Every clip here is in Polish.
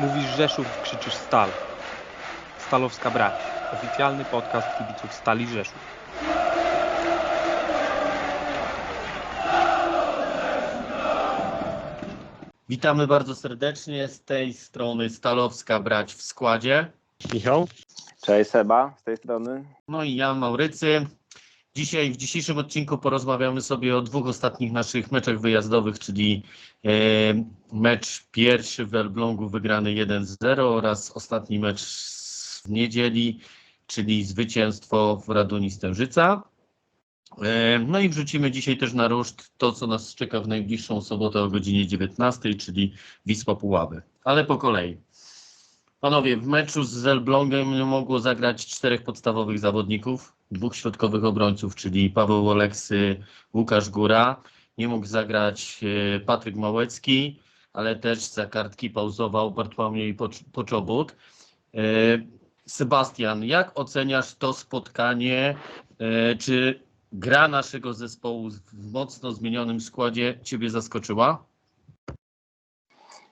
Mówisz Rzeszów, krzyczysz Stal. Stalowska Brać. Oficjalny podcast kibiców Stali Rzeszów. Witamy bardzo serdecznie z tej strony Stalowska Brać w składzie. Michał? Cześć Seba, z tej strony. No i ja, Maurycy. Dzisiaj, w dzisiejszym odcinku porozmawiamy sobie o dwóch ostatnich naszych meczach wyjazdowych, czyli e, mecz pierwszy w Elblągu wygrany 1-0 oraz ostatni mecz z niedzieli, czyli zwycięstwo w Raduni Stężyca. E, No i wrzucimy dzisiaj też na ruszt to, co nas czeka w najbliższą sobotę o godzinie 19, czyli Wisła Puławy. Ale po kolei. Panowie, w meczu z Elblągiem mogło zagrać czterech podstawowych zawodników, dwóch środkowych obrońców, czyli Paweł Oleksy, Łukasz Góra. Nie mógł zagrać e, Patryk Małecki, ale też za kartki pauzował Bartłomiej Pocz- Poczobut. E, Sebastian, jak oceniasz to spotkanie? E, Czy gra naszego zespołu w mocno zmienionym składzie Ciebie zaskoczyła?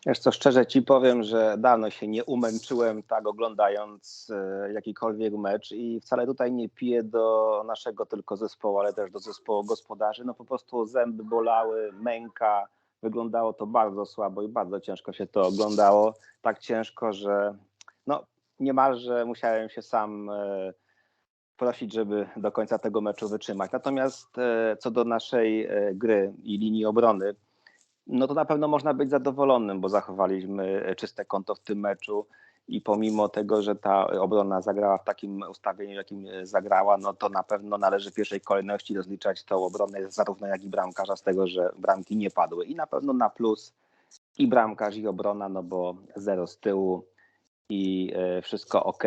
Wiesz co, szczerze ci powiem, że dawno się nie umęczyłem tak oglądając e, jakikolwiek mecz i wcale tutaj nie piję do naszego tylko zespołu, ale też do zespołu gospodarzy. No po prostu zęby bolały, męka, wyglądało to bardzo słabo i bardzo ciężko się to oglądało. Tak ciężko, że no niemalże musiałem się sam e, prosić, żeby do końca tego meczu wytrzymać. Natomiast e, co do naszej gry i linii obrony, no to na pewno można być zadowolonym, bo zachowaliśmy czyste konto w tym meczu i pomimo tego, że ta obrona zagrała w takim ustawieniu, jakim zagrała, no to na pewno należy w pierwszej kolejności rozliczać tą obronę zarówno jak i bramkarza z tego, że bramki nie padły. I na pewno na plus i bramkarz i obrona, no bo zero z tyłu i e, wszystko ok.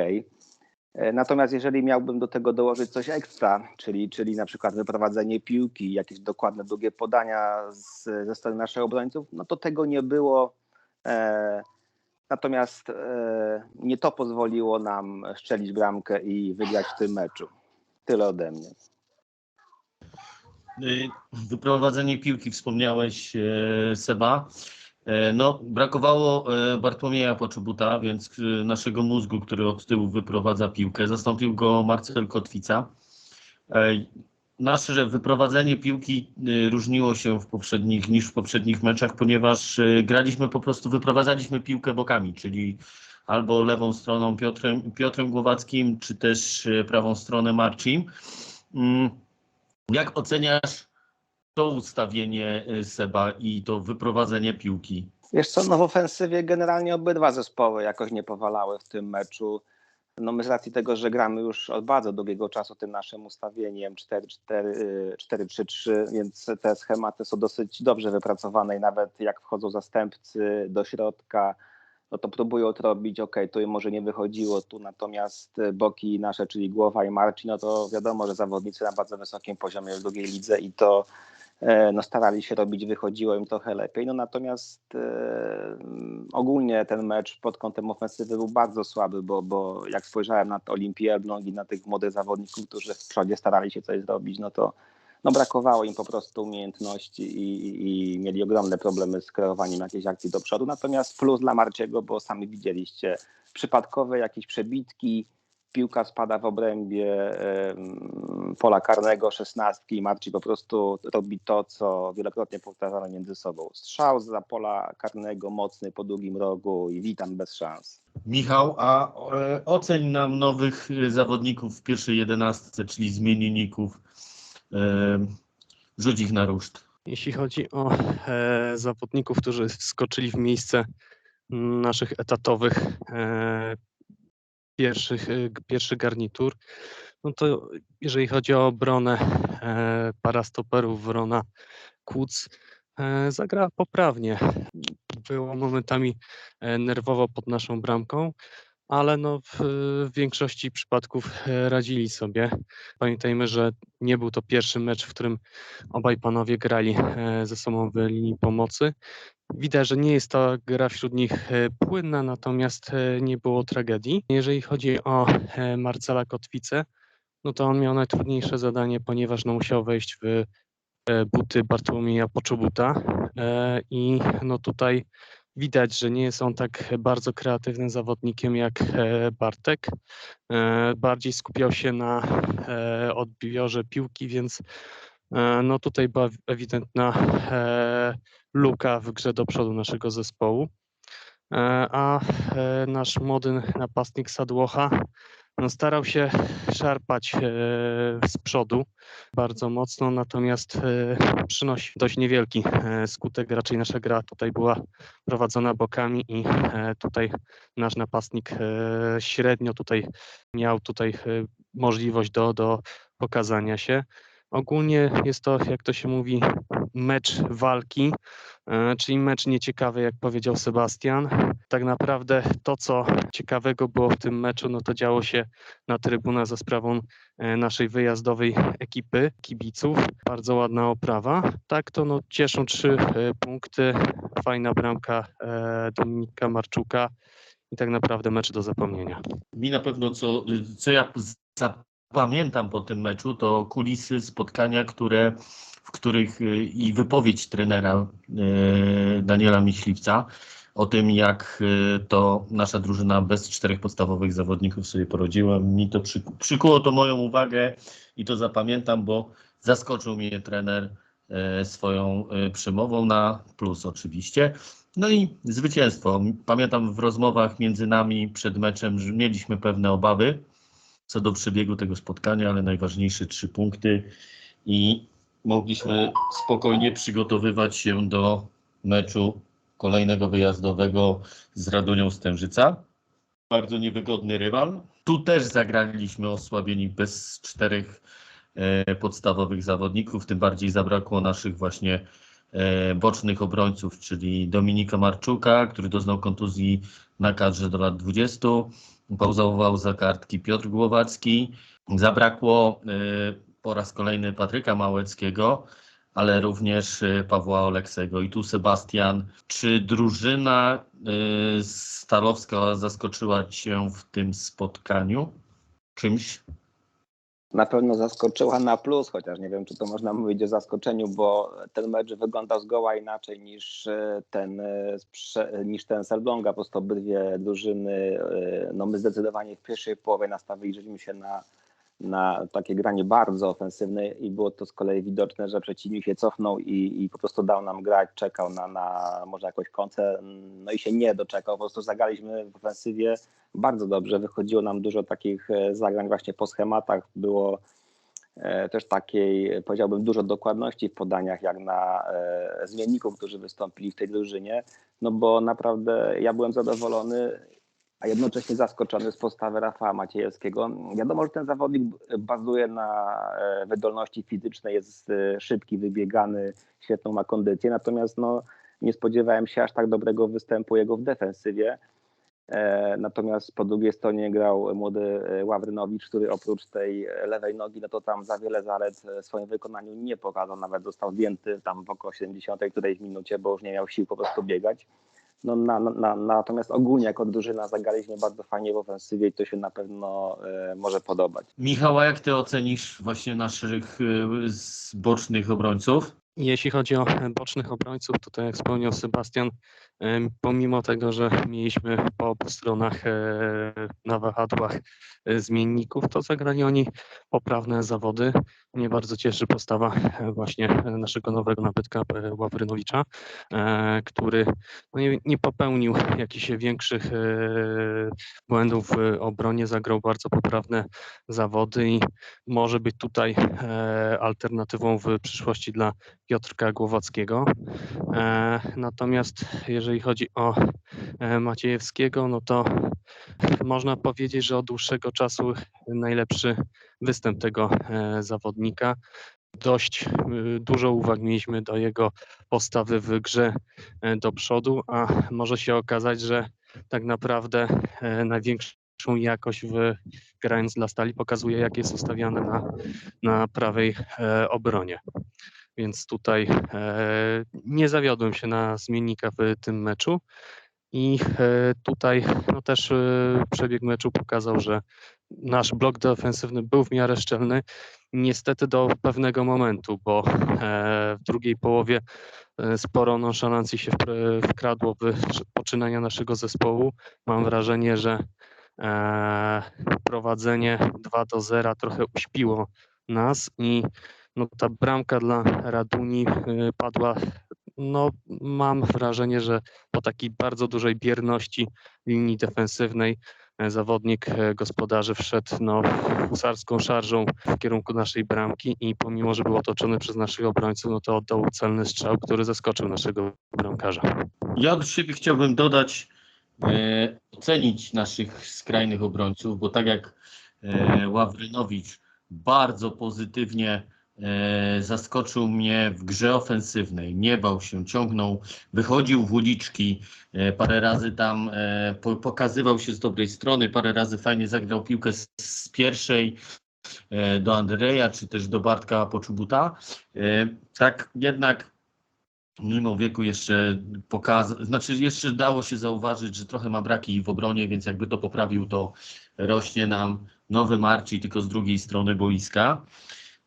Natomiast jeżeli miałbym do tego dołożyć coś ekstra, czyli, czyli na przykład wyprowadzenie piłki, jakieś dokładne długie podania z, ze strony naszych obrońców, no to tego nie było. E, natomiast e, nie to pozwoliło nam szczelić bramkę i wygrać w tym meczu. Tyle ode mnie. Y, Wyprowadzenie piłki wspomniałeś, e, Seba. E, No, brakowało e, Bartłomieja Poczobuta, więc e, naszego mózgu, który od tyłu wyprowadza piłkę. Zastąpił go Marcel Kotwica. Nasze wyprowadzenie piłki różniło się w poprzednich, niż w poprzednich meczach, ponieważ graliśmy po prostu, wyprowadzaliśmy piłkę bokami, czyli albo lewą stroną Piotrem, Piotrem Głowackim, czy też prawą stronę Marcim. Mm, jak oceniasz to ustawienie y, Seba i to wyprowadzenie piłki? Wiesz co, no w ofensywie generalnie obydwa zespoły jakoś nie powalały w tym meczu. No my z racji tego, że gramy już od bardzo długiego czasu tym naszym ustawieniem 4-3-3, więc te schematy są dosyć dobrze wypracowane i nawet jak wchodzą zastępcy do środka, no to próbują to robić, ok, tu może nie wychodziło, tu natomiast boki nasze, czyli głowa i Marcin, no to wiadomo, że zawodnicy na bardzo wysokim poziomie w drugiej lidze i to no, starali się robić, wychodziło im trochę lepiej. No natomiast e, ogólnie ten mecz pod kątem ofensywy był bardzo słaby, bo, bo jak spojrzałem na Olimpię Elbląg i na tych młodych zawodników, którzy w przodzie starali się coś zrobić, no to no, brakowało im po prostu umiejętności i, i, i mieli ogromne problemy z kreowaniem jakiejś akcji do przodu. Natomiast plus dla Marciego, bo sami widzieliście, przypadkowe jakieś przebitki, piłka spada w obrębie pola karnego szesnastki i Marci po prostu robi to, co wielokrotnie powtarzano między sobą. Strzał za pola karnego, mocny po długim rogu i witam bez szans. Michał, a e, oceń nam nowych zawodników w pierwszej jedenastce, czyli zmienników. E, rzuć ich na ruszt. Jeśli chodzi o e, zawodników, którzy wskoczyli w miejsce naszych etatowych e, pierwszych, e, pierwszy garnitur, no to jeżeli chodzi o obronę e, para stoperów Wrona Kuc, e, zagrała poprawnie. Było momentami e, nerwowo pod naszą bramką, ale no w, w większości przypadków radzili sobie. Pamiętajmy, że nie był to pierwszy mecz, w którym obaj panowie grali ze sobą w linii pomocy. Widać, że nie jest ta gra wśród nich płynna, natomiast nie było tragedii. Jeżeli chodzi o Marcela Kotwicę, no to on miał najtrudniejsze zadanie, ponieważ no, musiał wejść w e, buty Bartłomieja Poczobuta e, i no tutaj Widać, że nie jest on tak bardzo kreatywnym zawodnikiem jak e, Bartek. Bardziej skupiał się na odbiorze piłki, więc no tutaj była ewidentna luka w grze do przodu naszego zespołu. A nasz młody napastnik Sadłocha no, starał się szarpać e, z przodu bardzo mocno, natomiast e, przynosi dość niewielki e, skutek. Raczej nasza gra tutaj była prowadzona bokami i tutaj nasz napastnik średnio tutaj miał tutaj możliwość do, do pokazania się. Ogólnie jest to, jak to się mówi, mecz walki, czyli mecz nieciekawy, jak powiedział Sebastian. Tak naprawdę to, co ciekawego było w tym meczu, no to działo się na trybunach za sprawą e, naszej wyjazdowej ekipy kibiców. Bardzo ładna oprawa. Tak to no, cieszą trzy e, punkty, fajna bramka e, Dominika Marczuka i tak naprawdę mecz do zapomnienia. Mi na pewno, co, co ja zapamiętam po tym meczu, to kulisy spotkania, które, w których y, i wypowiedź trenera y, Daniela Myśliwca o tym, jak y, to nasza drużyna bez czterech podstawowych zawodników sobie porodziła. Mi to przyku, przykuło to moją uwagę i to zapamiętam, bo zaskoczył mnie trener swoją przemową na plus oczywiście. No i zwycięstwo. Pamiętam w rozmowach między nami przed meczem, że mieliśmy pewne obawy co do przebiegu tego spotkania, ale najważniejsze trzy punkty i mogliśmy spokojnie przygotowywać się do meczu kolejnego wyjazdowego z Radunią Stężyca. Bardzo niewygodny rywal. Tu też zagraliśmy osłabieni bez czterech e, podstawowych zawodników, tym bardziej zabrakło naszych właśnie e, bocznych obrońców, czyli Dominika Marczuka, który doznał kontuzji na kadrze do lat 20. Pauzował za kartki Piotr Głowacki. Zabrakło y, po raz kolejny Patryka Małeckiego, ale również y, Pawła Oleksego. I tu Sebastian, czy drużyna y, stalowska zaskoczyła Cię w tym spotkaniu czymś? Na pewno zaskoczyła na plus, chociaż nie wiem, czy to można mówić o zaskoczeniu, bo ten mecz wyglądał zgoła inaczej niż e, ten, niż ten Selblonga. Po prostu obydwie drużyny, no my zdecydowanie w pierwszej połowie nastawiliśmy się na, na takie granie bardzo ofensywne i było to z kolei widoczne, że przeciwnik się cofnął i, i po prostu dał nam grać, czekał na, na może jakąś końcę, no i się nie doczekał. Po prostu zagraliśmy w ofensywie bardzo dobrze. Wychodziło nam dużo takich e, zagrań właśnie po schematach. Było e, też takiej, powiedziałbym, dużo dokładności w podaniach, jak na e, zmienników, którzy wystąpili w tej drużynie. No bo naprawdę ja byłem zadowolony, a jednocześnie zaskoczony z postawy Rafała Maciejewskiego. Wiadomo, że ten zawodnik bazuje na e, wydolności fizycznej, jest e, szybki, wybiegany, świetną ma kondycję, natomiast no, nie spodziewałem się aż tak dobrego występu jego w defensywie. E, Natomiast po drugiej stronie grał młody Ławrynowicz, który oprócz tej lewej nogi, no to tam za wiele zalet w swoim wykonaniu nie pokazał. Nawet został zdjęty tam w około 70 którejś minucie, bo już nie miał sił po prostu biegać. No, na, na, natomiast ogólnie jako drużyna zagraliśmy bardzo fajnie w ofensywie i to się na pewno e, może podobać. Michał, a jak Ty ocenisz właśnie naszych y, z bocznych obrońców? Jeśli chodzi o e, bocznych obrońców, to tak jak wspomniał Sebastian, em, pomimo tego, że mieliśmy po obu stronach e, na wahadłach e, zmienników, to zagrali oni poprawne zawody. Mnie bardzo cieszy postawa e, właśnie e, naszego nowego nabytka e, Ławrynowicza, e, który no nie, popełnił jakichś większych e, błędów w obronie, zagrał bardzo poprawne zawody i może być tutaj e, alternatywą w przyszłości dla Piotrka Głowackiego. E, Natomiast jeżeli chodzi o e, Maciejewskiego, no to można powiedzieć, że od dłuższego czasu najlepszy występ tego e, zawodnika. Dość y, dużo uwag mieliśmy do jego postawy w grze do przodu, a może się okazać, że tak naprawdę największą jakość w grając dla Stali pokazuje, jak jest ustawiany na, na prawej obronie. Więc tutaj e, nie zawiodłem się na zmiennika w tym meczu. I e, tutaj no też e, przebieg meczu pokazał, że nasz blok defensywny był w miarę szczelny. Niestety do pewnego momentu, bo w drugiej połowie sporo nonszalancji się wkradło w poczynania naszego zespołu. Mam wrażenie, że prowadzenie 2 do 0 trochę uśpiło nas i no, ta bramka dla Raduni y, padła, no mam wrażenie, że po takiej bardzo dużej bierności linii defensywnej e, zawodnik e, gospodarzy wszedł no, husarską szarżą w kierunku naszej bramki i pomimo, że był otoczony przez naszych obrońców, no to oddał celny strzał, który zaskoczył naszego bramkarza. Ja od siebie chciałbym dodać, e, ocenić naszych skrajnych obrońców, bo tak jak e, Ławrynowicz bardzo pozytywnie zaskoczył mnie w grze ofensywnej. Nie bał się, ciągnął, wychodził w uliczki, e, parę razy tam e, po, pokazywał się z dobrej strony, parę razy fajnie zagrał piłkę z, pierwszej e, do Andrzeja, czy też do Bartka Poczubuta. E, tak jednak mimo wieku jeszcze pokazał, znaczy jeszcze dało się zauważyć, że trochę ma braki w obronie, więc jakby to poprawił, to rośnie nam nowy Marci, tylko z drugiej strony boiska.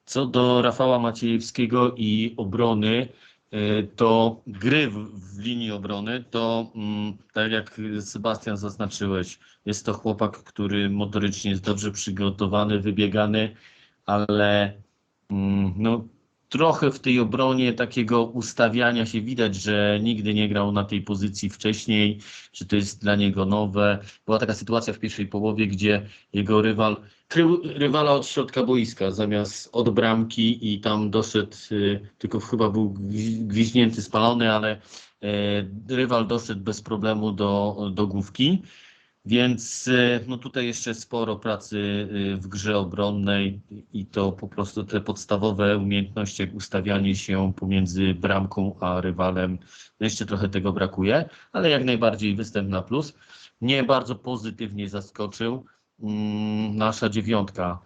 Co do Rafała Maciejewskiego i obrony, y, to gry w, linii obrony, to mm, tak jak Sebastian zaznaczyłeś, jest to chłopak, który motorycznie jest dobrze przygotowany, wybiegany, ale mm, no, trochę w tej obronie takiego ustawiania się widać, że nigdy nie grał na tej pozycji wcześniej, że to jest dla niego nowe. Była taka sytuacja w pierwszej połowie, gdzie jego rywal rywala od środka boiska zamiast od bramki i tam doszedł, y, tylko chyba był gwi- gwiźnięty, spalony, ale y, rywal doszedł bez problemu do, do główki. Więc y, no tutaj jeszcze sporo pracy y, w grze obronnej i to po prostu te podstawowe umiejętności, jak ustawianie się pomiędzy bramką a rywalem, no jeszcze trochę tego brakuje, ale jak najbardziej występ na plus. Mnie bardzo pozytywnie zaskoczył nasza dziewiątka,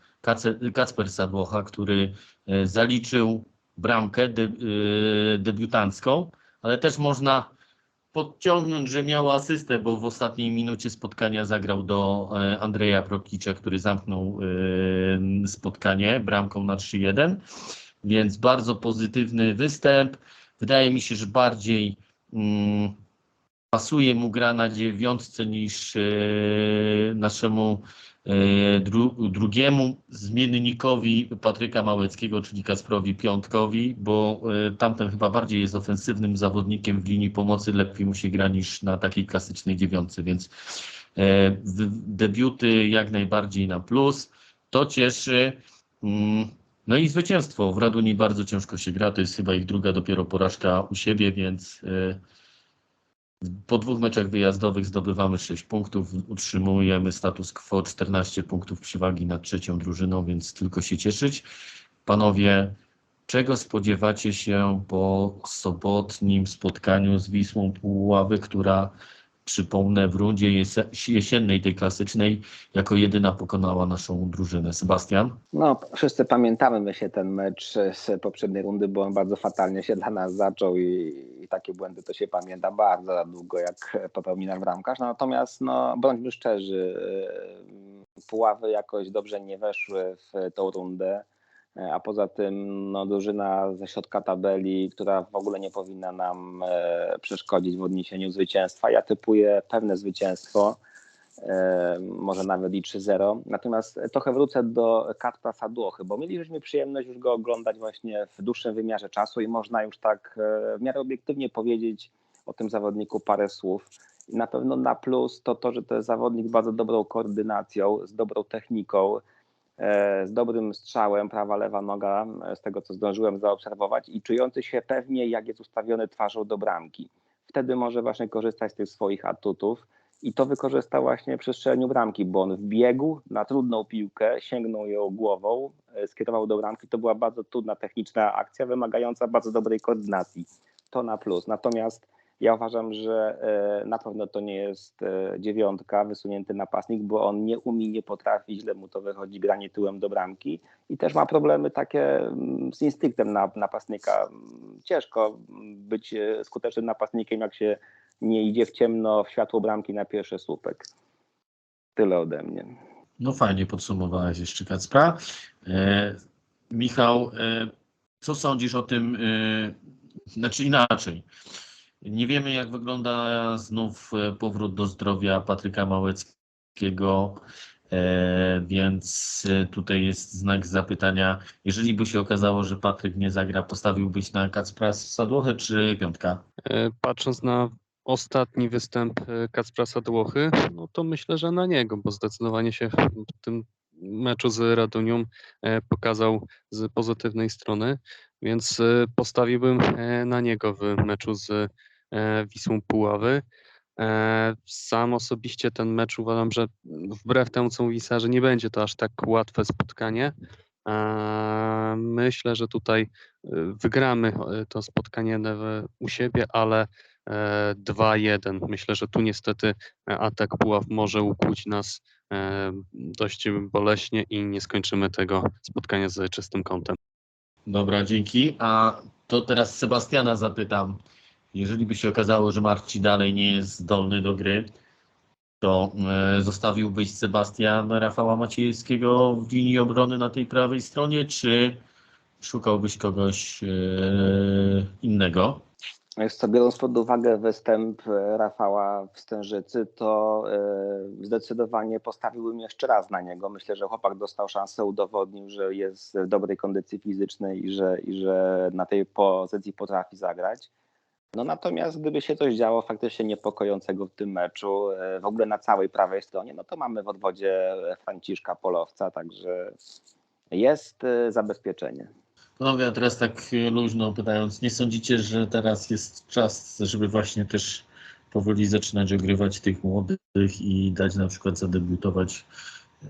Kacper Sadłocha, który e, zaliczył bramkę y, debiutancką, ale też można podciągnąć, że miał asystę, bo w ostatniej minucie spotkania zagrał do e, Andrzeja Prokicza, który zamknął e, spotkanie bramką na 3-1, więc bardzo pozytywny występ. Wydaje mi się, że bardziej mm, pasuje mu gra na dziewiątce niż e, naszemu e, dru, drugiemu zmiennikowi Patryka Małeckiego, czyli Kasprowi Piątkowi, bo e, tamten chyba bardziej jest ofensywnym zawodnikiem w linii pomocy, lepiej mu się gra niż na takiej klasycznej dziewiątce, więc debiuty jak najbardziej na plus. To cieszy. Mm, No i zwycięstwo. W Raduni bardzo ciężko się gra, to jest chyba ich druga dopiero porażka u siebie, więc po dwóch meczach wyjazdowych zdobywamy 6 punktów, utrzymujemy status quo 14 punktów przewagi nad trzecią drużyną, więc tylko się cieszyć. Panowie, czego spodziewacie się po sobotnim spotkaniu z Wisłą Puławy, która przypomnę w rundzie jes- jesiennej tej klasycznej jako jedyna pokonała naszą drużynę. Sebastian? No, wszyscy pamiętamy myślę ten mecz z poprzedniej rundy, bo on bardzo fatalnie się dla nas zaczął i takie błędy to się pamięta bardzo długo, jak popełni nasz bramkarz. Natomiast no, bądźmy szczerzy, yy, Puławy jakoś dobrze nie weszły w tą rundę, a poza tym no, drużyna ze środka tabeli, która w ogóle nie powinna nam e, przeszkodzić w odniesieniu zwycięstwa. Ja typuję pewne zwycięstwo, może nawet i 3-0. Natomiast trochę wrócę do Katra Sadłochy, bo mieliśmy przyjemność już go oglądać właśnie w dłuższym wymiarze czasu i można już tak e, w miarę obiektywnie powiedzieć o tym zawodniku parę słów. I na pewno na plus to to, że to jest zawodnik z bardzo dobrą koordynacją, z dobrą techniką, e, z dobrym strzałem, prawa, lewa noga, e, z tego co zdążyłem zaobserwować i czujący się pewnie, jak jest ustawiony twarzą do bramki. Wtedy może właśnie korzystać z tych swoich atutów i to wykorzystał właśnie przy strzeleniu bramki, bo on wbiegł na trudną piłkę, sięgnął ją głową, e, skierował do bramki. To była bardzo trudna techniczna akcja, wymagająca bardzo dobrej koordynacji. To na plus. Natomiast ja uważam, że e, na pewno to nie jest e, dziewiątka, wysunięty napastnik, bo on nie umie, nie potrafi, źle mu to wychodzi granie tyłem do bramki i też ma problemy takie mm, z instynktem na, napastnika. Ciężko być skutecznym napastnikiem, jak się nie idzie w ciemno w światło bramki na pierwszy słupek. Tyle ode mnie. No fajnie podsumowałeś jeszcze Kacpra. E, Michał, e, co sądzisz o tym, e, znaczy inaczej. Nie wiemy jak wygląda znów e, powrót do zdrowia Patryka Małeckiego, e, więc e, tutaj jest znak zapytania. Jeżeli by się okazało, że Patryk nie zagra, postawiłbyś na Kacpra Sadłochę czy piątka? E, Patrząc na ostatni występ e, Kacpra Sadłochy, no to myślę, że na niego, bo zdecydowanie się w tym meczu z Radunią e, pokazał z pozytywnej strony, więc e, postawiłbym na niego w meczu z Wisłą Puławy. Sam osobiście ten mecz uważam, że wbrew temu, co mówi Sarze, nie będzie to aż tak łatwe spotkanie. Myślę, że tutaj wygramy to spotkanie u siebie, ale 2-1. Myślę, że tu niestety e, atak Puław może ukłuć nas e, dość boleśnie i nie skończymy tego spotkania z czystym kątem. Dobra, dzięki. A to teraz Sebastiana zapytam. Jeżeli by się okazało, że Marci dalej nie jest zdolny do gry, to e, zostawiłbyś Sebastian Rafała Maciejewskiego w linii obrony na tej prawej stronie, czy szukałbyś kogoś e, innego? To, biorąc pod uwagę występ e, Rafała w Stężycy, to e, zdecydowanie postawiłbym jeszcze raz na niego. Myślę, że chłopak dostał szansę, udowodnił, że jest w dobrej kondycji fizycznej i że, i że na tej pozycji potrafi zagrać. No natomiast gdyby się coś działo faktycznie niepokojącego w tym meczu, e, w ogóle na całej prawej stronie, no to mamy w odwodzie Franciszka Polowca, także jest zabezpieczenie. Panowie, a teraz tak e, luźno pytając, nie sądzicie, że teraz jest czas, żeby właśnie też powoli zaczynać ogrywać tych młodych i dać na przykład zadebiutować,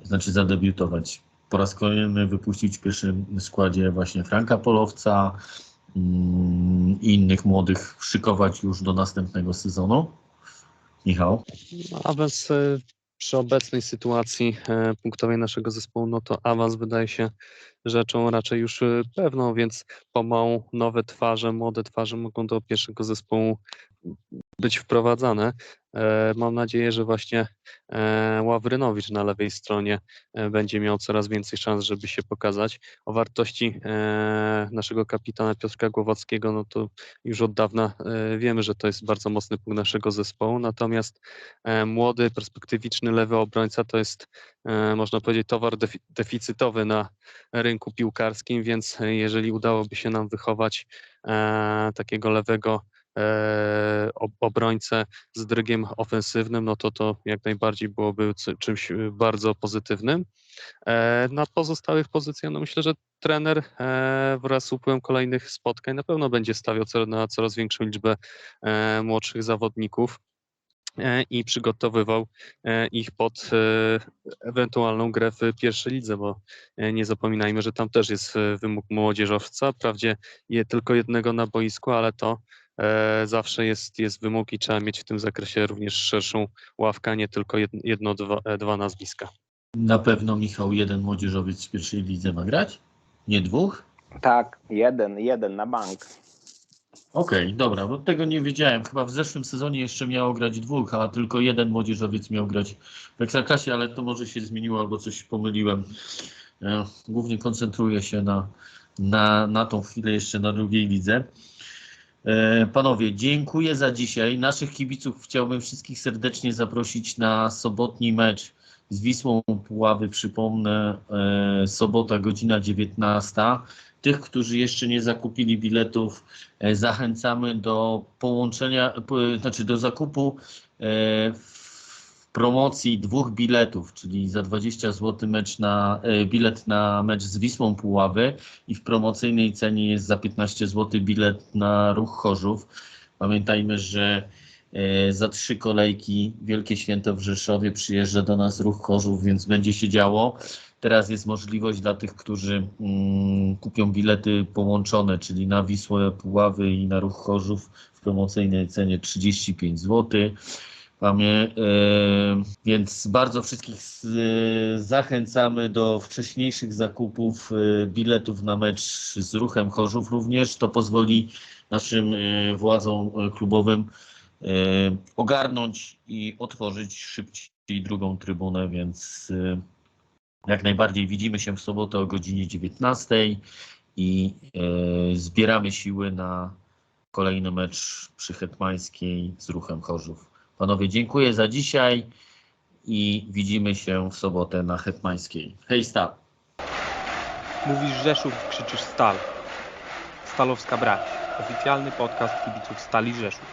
znaczy zadebiutować, po raz kolejny wypuścić w pierwszym składzie właśnie Franka Polowca mm, i innych młodych, szykować już do następnego sezonu? Michał? Awans e, przy obecnej sytuacji e, punktowej naszego zespołu, no to awans wydaje się rzeczą raczej już e, pewną, więc pomału nowe twarze, młode twarze mogą do pierwszego zespołu być wprowadzane. E, Mam nadzieję, że właśnie e, Ławrynowicz na lewej stronie e, będzie miał coraz więcej szans, żeby się pokazać. O wartości naszego kapitana Piotrka Głowackiego, no to już od dawna wiemy, że to jest bardzo mocny punkt naszego zespołu, natomiast młody, perspektywiczny lewy obrońca to jest, można powiedzieć, towar defi- deficytowy na rynku piłkarskim, więc jeżeli udałoby się nam wychować takiego lewego obrońcę z drygiem ofensywnym, no to to jak najbardziej byłoby czymś e, bardzo pozytywnym. E, Na pozostałych pozycjach, no myślę, że trener e, wraz z upływem kolejnych spotkań na pewno będzie stawiał na coraz większą liczbę e, młodszych zawodników e, i przygotowywał e, ich pod e, ewentualną grę w pierwszej lidze, bo e, nie zapominajmy, że tam też jest e, wymóg młodzieżowca, wprawdzie je tylko jednego na boisku, ale to e, zawsze jest, jest wymóg i trzeba mieć w tym zakresie również szerszą ławkę, a nie tylko jedno, dwa, e, dwa nazwiska. Na pewno Michał, jeden młodzieżowiec w pierwszej lidze ma grać? Nie dwóch? Tak, jeden, jeden na bank. Okej, dobra, bo tego nie wiedziałem. Chyba w zeszłym sezonie jeszcze miało grać dwóch, a tylko jeden młodzieżowiec miał grać w Ekstraklasie, ale to może się zmieniło albo coś pomyliłem. E, Głównie koncentruję się na, na, na tą chwilę jeszcze na drugiej lidze. E, Panowie, dziękuję za dzisiaj. Naszych kibiców chciałbym wszystkich serdecznie zaprosić na sobotni mecz z Wisłą Puławy. Przypomnę, e, sobota godzina 19. Tych, którzy jeszcze nie zakupili biletów, e, zachęcamy do połączenia, po- znaczy do zakupu w promocji dwóch biletów, czyli za 20 zł mecz na, e, bilet na mecz z Wisłą Puławy i w promocyjnej cenie jest za 15 zł bilet na ruch Chorzów. Pamiętajmy, że e, za trzy kolejki Wielkie Święto w Rzeszowie przyjeżdża do nas ruch Chorzów, więc będzie się działo. Teraz jest możliwość dla tych, którzy mm, kupią bilety połączone, czyli na Wisłę Puławy i na ruch Chorzów w promocyjnej cenie 35 zł. Mamy, e, więc bardzo wszystkich zachęcamy do wcześniejszych zakupów e, biletów na mecz z ruchem Chorzów również. To pozwoli naszym e, władzom klubowym ogarnąć i otworzyć szybciej drugą trybunę, więc jak najbardziej widzimy się w sobotę o godzinie 19 i zbieramy siły na kolejny mecz przy Hetmańskiej z ruchem Chorzów. Panowie, dziękuję za dzisiaj i widzimy się w sobotę na Hetmańskiej. Hej, Stal! Mówisz Rzeszów, krzyczysz Stal. Stalowska Bra. Oficjalny podcast kibiców Stali Rzeszów.